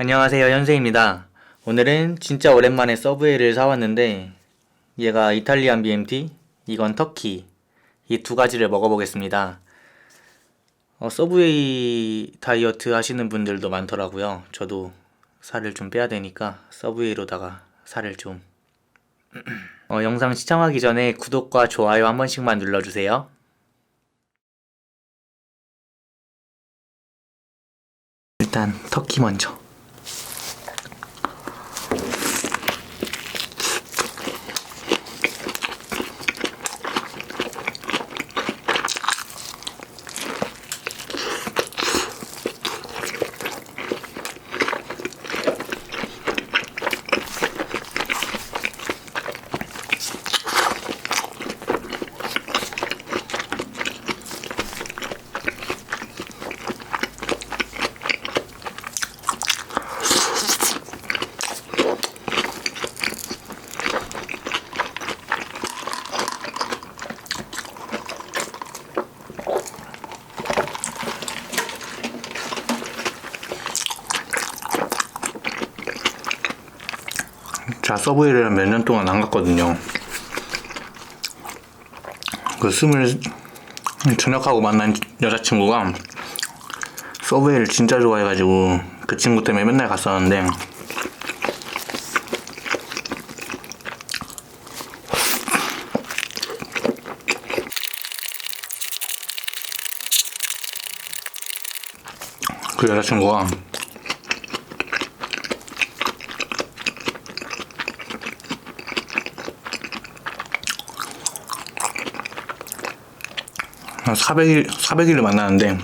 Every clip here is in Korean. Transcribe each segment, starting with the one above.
안녕하세요 현세입니다. 오늘은 진짜 오랜만에 서브웨이를 사왔는데 얘가 이탈리안 BMT, 이건 터키 이 두 가지를 먹어보겠습니다. 어, 서브웨이 다이어트 하시는 분들도 많더라고요. 저도 살을 좀 빼야 되니까 서브웨이로다가 살을 좀 어, 영상 시청하기 전에 구독과 좋아요 한 번씩만 눌러주세요. 일단 터키 먼저. 자, 서브웨이를 몇 년 동안 안 갔거든요. 그 스물 전역하고 만난 여자친구가 서브웨이를 진짜 좋아해가지고 그 친구 때문에 맨날 갔었는데 그 여자친구가 한 400일, 400일을 만나는데,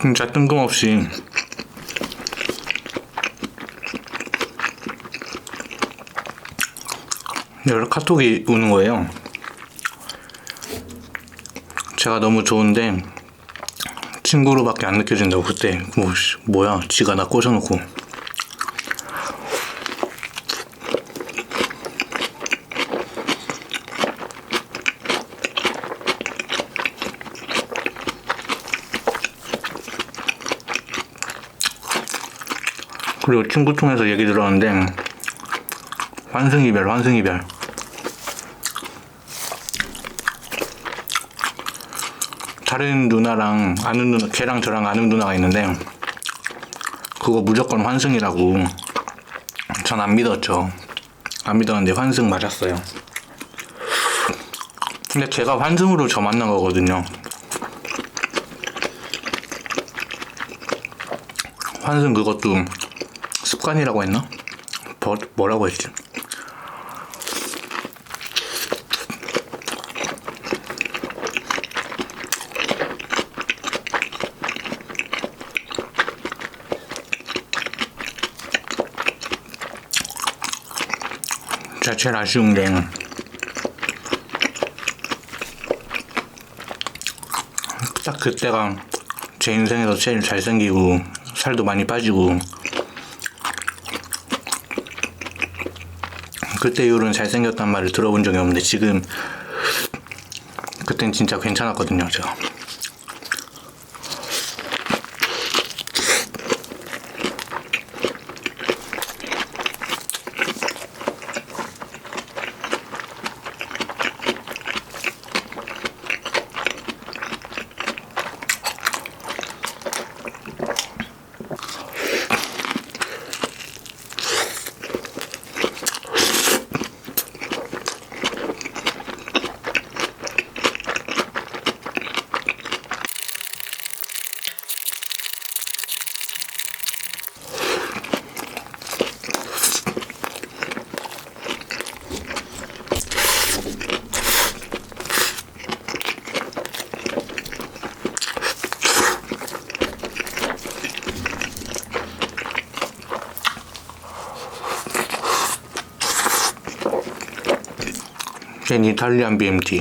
진짜 뜬금없이 여러 카톡이 오는 거예요. 제가 너무 좋은데 친구로밖에 안 느껴진다고 그때 뭐 씨, 뭐야 지가 나 꼬셔놓고 그리고 친구 통해서 얘기 들었는데 환승이별 환승이별 다른 누나랑 아는 누나 걔랑 저랑 아는 누나가 있는데 그거 무조건 환승이라고 전 안 믿었죠 안 믿었는데 환승 맞았어요 근데 걔가 환승으로 저 만난 거거든요 환승 그것도 습관이라고 했나? 뭐, 뭐라고 했지? 제일 아쉬운 게딱 그때가 제 인생에서 제일 잘생기고 살도 많이 빠지고 그때 이후로는 잘생겼단 말을 들어본 적이 없는데 지금 그땐 진짜 괜찮았거든요 제가 젠 이탈리안 BMT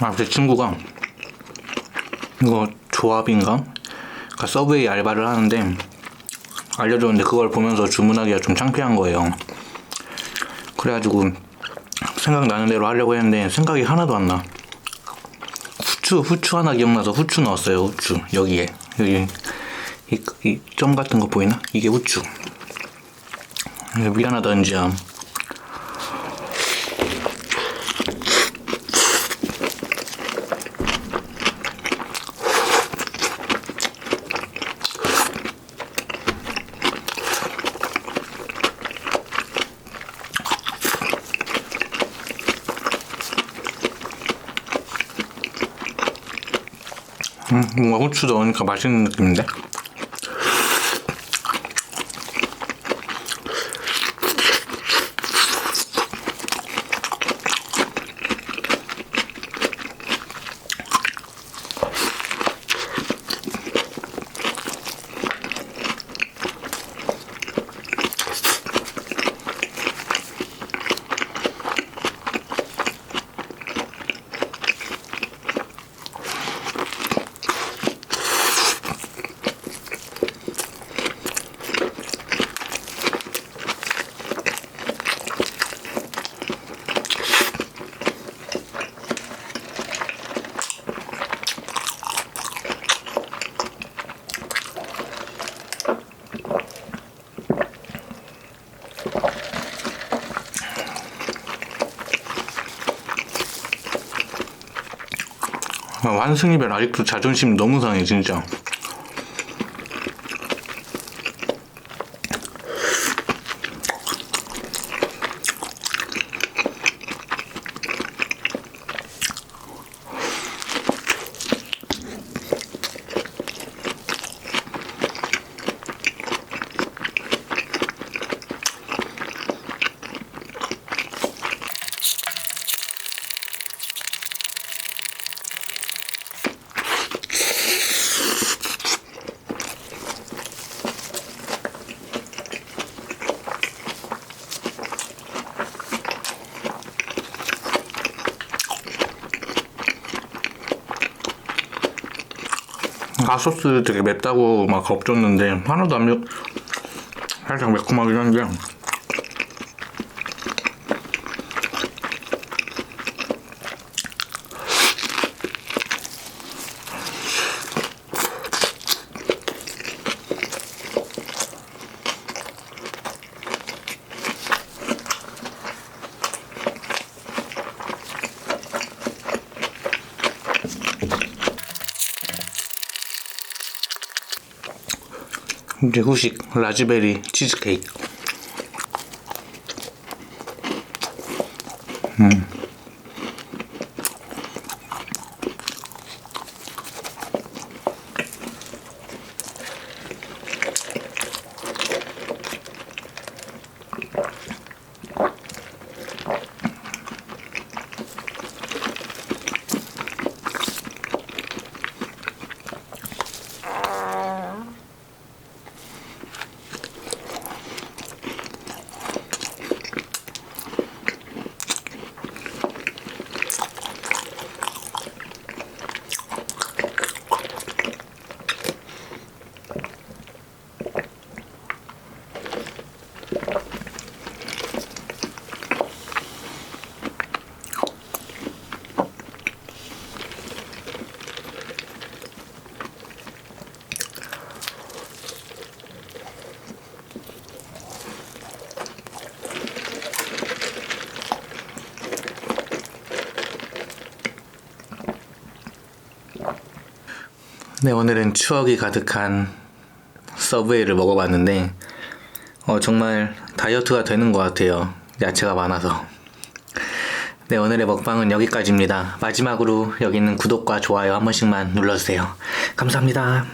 아, 제 친구가 이거 조합인가? 그러니까 서브웨이 알바를 하는데 알려줬는데 그걸 보면서 주문하기가 좀 창피한 거예요. 그래가지고 생각나는 대로 하려고 했는데 생각이 하나도 안 나. 후추 후추 하나 기억나서 후추 넣었어요. 후추 여기에 여기 이 점 같은 거 보이나? 이게 후추. 미안하다 은지야. 음, 뭔가 후추 넣으니까 맛있는 느낌인데? 완승이별 아직도 자존심 너무 상해 진짜. 가소스 되게 맵다고 막 겁줬는데 하나도 안 맵. 살짝 매콤하긴 한데 이 제 후식 라즈베리 치즈케이크. 네, 오늘은 추억이 가득한 서브웨이를 먹어봤는데, 어, 정말 다이어트가 되는 것 같아요. 야채가 많아서. 네, 오늘의 먹방은 여기까지입니다. 마지막으로 여기 있는 구독과 좋아요 한 번씩만 눌러주세요. 감사합니다.